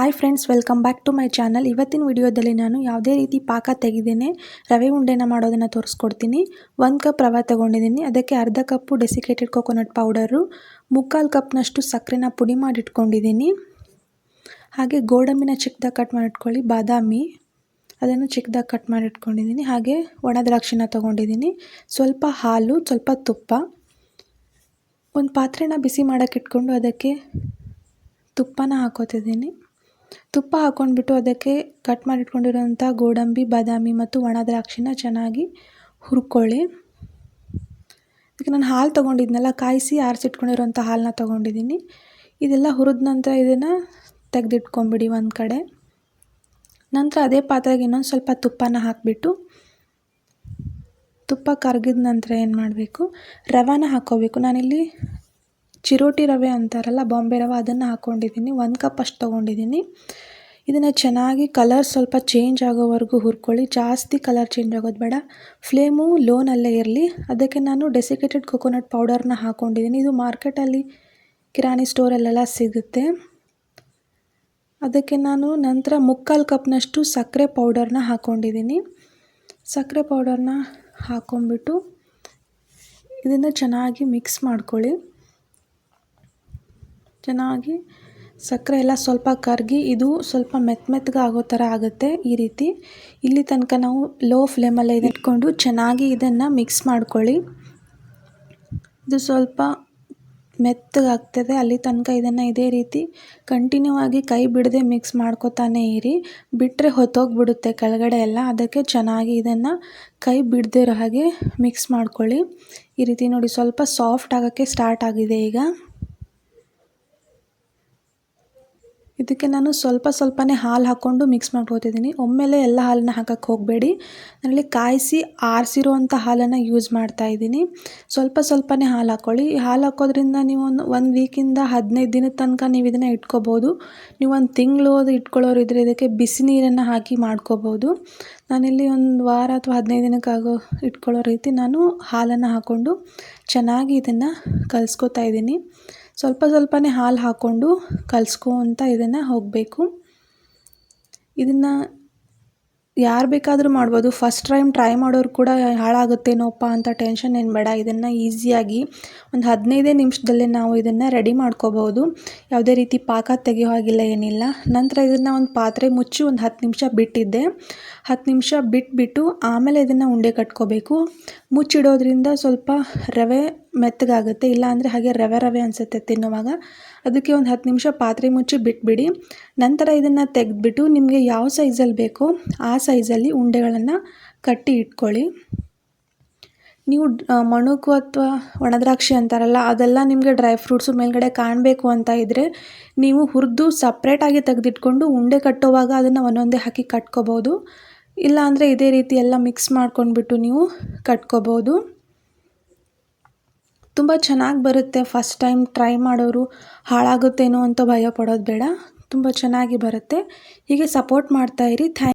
Hi friends welcome back to my channel ಇವತ್ತಿನ ವಿಡಿಯೋದಲ್ಲಿ ನಾನು ಯಾವುದೇ ರೀತಿ ಪಾಕ ತೆಗೆದೇನೆ ರವೆ ಉಂಡೆನ ಮಾಡೋದನ್ನು ತೋರಿಸ್ಕೊಡ್ತೀನಿ. ಒಂದು ಕಪ್ ರವೆ ತೊಗೊಂಡಿದ್ದೀನಿ. ಅದಕ್ಕೆ ಅರ್ಧ ಕಪ್ಪು ಡೆಸಿಕೇಟೆಡ್ ಕೊಕೊನಟ್ ಪೌಡರು ಮುಕ್ಕಾಲು ಕಪ್ನಷ್ಟು ಸಕ್ಕರೆನ ಪುಡಿ ಮಾಡಿಟ್ಕೊಂಡಿದ್ದೀನಿ. ಹಾಗೆ ಗೋಡಂಬಿನ ಚಿಕ್ಕದಾಗಿ ಕಟ್ ಮಾಡಿಟ್ಕೊಳ್ಳಿ, ಬಾದಾಮಿ ಅದನ್ನು ಚಿಕ್ಕದಾಗಿ ಕಟ್ ಮಾಡಿಟ್ಕೊಂಡಿದ್ದೀನಿ. ಹಾಗೆ ಒಣ ದ್ರಾಕ್ಷಿನ ತೊಗೊಂಡಿದ್ದೀನಿ. ಸ್ವಲ್ಪ ಹಾಲು, ಸ್ವಲ್ಪ ತುಪ್ಪ. ಒಂದು ಪಾತ್ರೆನ ಬಿಸಿ ಮಾಡೋಕ್ಕಿಟ್ಕೊಂಡು ಅದಕ್ಕೆ ತುಪ್ಪನ ಹಾಕೋತಿದ್ದೀನಿ. ತುಪ್ಪ ಹಾಕ್ಕೊಂಡ್ಬಿಟ್ಟು ಅದಕ್ಕೆ ಕಟ್ ಮಾಡಿಟ್ಕೊಂಡಿರೋಂಥ ಗೋಡಂಬಿ, ಬಾದಾಮಿ ಮತ್ತು ಒಣ ದ್ರಾಕ್ಷಿನ ಚೆನ್ನಾಗಿ ಹುರ್ಕೊಳ್ಳಿ. ಅದಕ್ಕೆ ನಾನು ಹಾಲು ತೊಗೊಂಡಿದ್ನಲ್ಲ, ಕಾಯಿಸಿ ಆರಿಸಿಟ್ಕೊಂಡಿರೋಂಥ ಹಾಲನ್ನ ತೊಗೊಂಡಿದ್ದೀನಿ. ಇದೆಲ್ಲ ಹುರಿದ ನಂತರ ಇದನ್ನು ತೆಗೆದಿಟ್ಕೊಂಬಿಡಿ ಒಂದು ಕಡೆ. ನಂತರ ಅದೇ ಪಾತ್ರೆಗೆ ಇನ್ನೊಂದು ಸ್ವಲ್ಪ ತುಪ್ಪನ ಹಾಕಿಬಿಟ್ಟು, ತುಪ್ಪ ಕರಗಿದ ನಂತರ ಏನು ಮಾಡಬೇಕು? ರವಾನ ಹಾಕ್ಕೋಬೇಕು ನಾನಿಲ್ಲಿ ಚಿರೋಟಿ ರವೆ ಅಂತಾರಲ್ಲ, ಬಾಂಬೆ ರವೆ ಅದನ್ನು ಹಾಕ್ಕೊಂಡಿದ್ದೀನಿ ಒಂದು ಕಪ್ ಅಷ್ಟು ತೊಗೊಂಡಿದ್ದೀನಿ. ಇದನ್ನು ಚೆನ್ನಾಗಿ ಕಲರ್ ಸ್ವಲ್ಪ ಚೇಂಜ್ ಆಗೋವರೆಗೂ ಹುರ್ಕೊಳ್ಳಿ. ಜಾಸ್ತಿ ಕಲರ್ ಚೇಂಜ್ ಆಗೋದು ಬೇಡ. ಫ್ಲೇಮು ಲೋನಲ್ಲೇ ಇರಲಿ. ಅದಕ್ಕೆ ನಾನು ಡೆಸಿಕೇಟೆಡ್ ಕೊಕೊನಟ್ ಪೌಡರ್ನ ಹಾಕ್ಕೊಂಡಿದ್ದೀನಿ ಇದು ಮಾರ್ಕೆಟಲ್ಲಿ ಕಿರಾಣಿ ಸ್ಟೋರಲ್ಲೆಲ್ಲ ಸಿಗುತ್ತೆ. ಅದಕ್ಕೆ ನಾನು ನಂತರ ಮುಕ್ಕಾಲು ಕಪ್ನಷ್ಟು ಸಕ್ಕರೆ ಪೌಡರ್ನ ಹಾಕ್ಕೊಂಡಿದ್ದೀನಿ ಸಕ್ಕರೆ ಪೌಡರ್ನ ಹಾಕ್ಕೊಂಬಿಟ್ಟು ಇದನ್ನು ಚೆನ್ನಾಗಿ ಮಿಕ್ಸ್ ಮಾಡ್ಕೊಳ್ಳಿ. ಚೆನ್ನಾಗಿ ಸಕ್ಕರೆ ಎಲ್ಲ ಸ್ವಲ್ಪ ಕರಗಿ ಇದು ಸ್ವಲ್ಪ ಮೆತ್ತ ಮೆತ್ತಗೆ ಆಗೋ ಥರ ಆಗುತ್ತೆ ಈ ರೀತಿ. ಇಲ್ಲಿ ತನಕ ನಾವು ಲೋ ಫ್ಲೇಮಲ್ಲೇ ಇಟ್ಕೊಂಡು ಚೆನ್ನಾಗಿ ಇದನ್ನು ಮಿಕ್ಸ್ ಮಾಡ್ಕೊಳ್ಳಿ. ಇದು ಸ್ವಲ್ಪ ಮೆತ್ತಗಾಗ್ತದೆ ಅಲ್ಲಿ ತನಕ ಇದನ್ನು ಇದೇ ರೀತಿ ಕಂಟಿನ್ಯೂ ಆಗಿ ಕೈ ಬಿಡದೆ ಮಿಕ್ಸ್ ಮಾಡ್ಕೋತಾನೆ ಇರಿ. ಬಿಟ್ಟರೆ ಹೊತ್ತೋಗ್ಬಿಡುತ್ತೆ ಕೆಳಗಡೆ ಎಲ್ಲ. ಅದಕ್ಕೆ ಚೆನ್ನಾಗಿ ಇದನ್ನು ಕೈ ಬಿಡದಿರೋ ಹಾಗೆ ಮಿಕ್ಸ್ ಮಾಡ್ಕೊಳ್ಳಿ. ಈ ರೀತಿ ನೋಡಿ ಸ್ವಲ್ಪ ಸಾಫ್ಟ್ ಆಗೋಕ್ಕೆ ಸ್ಟಾರ್ಟ್ ಆಗಿದೆ ಈಗ. ಇದಕ್ಕೆ ನಾನು ಸ್ವಲ್ಪ ಸ್ವಲ್ಪನೇ ಹಾಲು ಹಾಕ್ಕೊಂಡು ಮಿಕ್ಸ್ ಮಾಡ್ಕೋತಿದ್ದೀನಿ ಒಮ್ಮೆಲೆ ಎಲ್ಲ ಹಾಲನ್ನು ಹಾಕಕ್ಕೆ ಹೋಗಬೇಡಿ. ನಾನಲ್ಲಿ ಕಾಯಿಸಿ ಆರಿಸಿರೋ ಅಂಥ ಹಾಲನ್ನು ಯೂಸ್ ಮಾಡ್ತಾ ಇದ್ದೀನಿ. ಸ್ವಲ್ಪ ಸ್ವಲ್ಪನೇ ಹಾಲು ಹಾಕ್ಕೊಳ್ಳಿ ಹಾಲು ಹಾಕೋದ್ರಿಂದ ನೀವು ಒಂದು ಒಂದು ವೀಕಿಂದ ಹದಿನೈದು ದಿನದ ತನಕ ನೀವು ಇದನ್ನು ಇಟ್ಕೋಬೋದು. ನೀವು ಒಂದು ತಿಂಗಳು ಅದು ಇಟ್ಕೊಳ್ಳೋರು ಇದ್ದರೆ ಇದಕ್ಕೆ ಬಿಸಿ ನೀರನ್ನು ಹಾಕಿ ಮಾಡ್ಕೋಬೋದು. ನಾನಿಲ್ಲಿ ಒಂದು ವಾರ ಅಥವಾ ಹದಿನೈದು ದಿನಕ್ಕಾಗೋ ಇಟ್ಕೊಳ್ಳೋ ರೀತಿ ನಾನು ಹಾಲನ್ನು ಹಾಕ್ಕೊಂಡು ಚೆನ್ನಾಗಿ ಇದನ್ನು ಕಲಿಸ್ಕೊತಾ ಇದ್ದೀನಿ. ಸ್ವಲ್ಪ ಸ್ವಲ್ಪನೇ ಹಾಲು ಹಾಕ್ಕೊಂಡು ಕಲಿಸ್ಕೊತ ಇದನ್ನು ಹೋಗಬೇಕು. ಇದನ್ನು ಯಾರು ಬೇಕಾದರೂ ಮಾಡ್ಬೋದು. ಫಸ್ಟ್ ಟೈಮ್ ಟ್ರೈ ಮಾಡೋರು ಕೂಡ ಹಾಳಾಗುತ್ತೇನೋಪ್ಪ ಅಂತ ಟೆನ್ಷನ್ ಏನು ಬೇಡ. ಇದನ್ನು ಈಸಿಯಾಗಿ ಒಂದು ಹದಿನೈದೇ ನಿಮಿಷದಲ್ಲೇ ನಾವು ಇದನ್ನು ರೆಡಿ ಮಾಡ್ಕೋಬೋದು. ಯಾವುದೇ ರೀತಿ ಪಾಕ ತೆಗೆಯೋ ಹಾಗಿಲ್ಲ, ಏನಿಲ್ಲ. ನಂತರ ಇದನ್ನು ಒಂದು ಪಾತ್ರೆ ಮುಚ್ಚಿ ಒಂದು ಹತ್ತು ನಿಮಿಷ ಬಿಟ್ಟಿದ್ದೆ. ಹತ್ತು ನಿಮಿಷ ಬಿಟ್ಬಿಟ್ಟು ಆಮೇಲೆ ಇದನ್ನು ಉಂಡೆ ಕಟ್ಕೋಬೇಕು. ಮುಚ್ಚಿಡೋದ್ರಿಂದ ಸ್ವಲ್ಪ ರವೆ ಮೆತ್ತಗಾಗುತ್ತೆ ಇಲ್ಲಾಂದರೆ ಹಾಗೆ ರವೆ ರವೆ ಅನಿಸುತ್ತೆ ತಿನ್ನುವಾಗ. ಅದಕ್ಕೆ ಒಂದು ಹತ್ತು ನಿಮಿಷ ಪಾತ್ರೆ ಮುಚ್ಚಿ ಬಿಟ್ಬಿಡಿ. ನಂತರ ಇದನ್ನು ತೆಗೆದ್ಬಿಟ್ಟು ನಿಮಗೆ ಯಾವ ಸೈಜಲ್ಲಿ ಬೇಕೋ ಆ ಸೈಜಲ್ಲಿ ಉಂಡೆಗಳನ್ನು ಕಟ್ಟಿ ಇಟ್ಕೊಳ್ಳಿ. ನೀವು ಮಣುಕು ಅಥವಾ ಒಣದ್ರಾಕ್ಷಿ ಅಂತಾರಲ್ಲ, ಅದೆಲ್ಲ ನಿಮಗೆ ಡ್ರೈ ಫ್ರೂಟ್ಸು ಮೇಲ್ಗಡೆ ಕಾಣಬೇಕು ಅಂತ ಇದ್ದರೆ ನೀವು ಹುರಿದು ಸಪ್ರೇಟಾಗಿ ತೆಗೆದಿಟ್ಕೊಂಡು ಉಂಡೆ ಕಟ್ಟುವಾಗ ಅದನ್ನು ಒಂದೊಂದೇ ಹಾಕಿ ಕಟ್ಕೋಬೋದು. ಇಲ್ಲಾಂದರೆ ಇದೇ ರೀತಿ ಎಲ್ಲ ಮಿಕ್ಸ್ ಮಾಡ್ಕೊಂಡ್ಬಿಟ್ಟು ನೀವು ಕಟ್ಕೋಬೋದು. ತುಂಬ ಚೆನ್ನಾಗಿ ಬರುತ್ತೆ. ಫಸ್ಟ್ ಟೈಮ್ ಟ್ರೈ ಮಾಡೋರು ಹಾಳಾಗುತ್ತೇನೋ ಅಂತ ಭಯ ಪಡೋದು ಬೇಡ. ತುಂಬ ಚೆನ್ನಾಗಿ ಬರುತ್ತೆ. ಹೀಗೆ ಸಪೋರ್ಟ್ ಮಾಡ್ತಾಯಿರಿ ಥ್ಯಾಂಕ್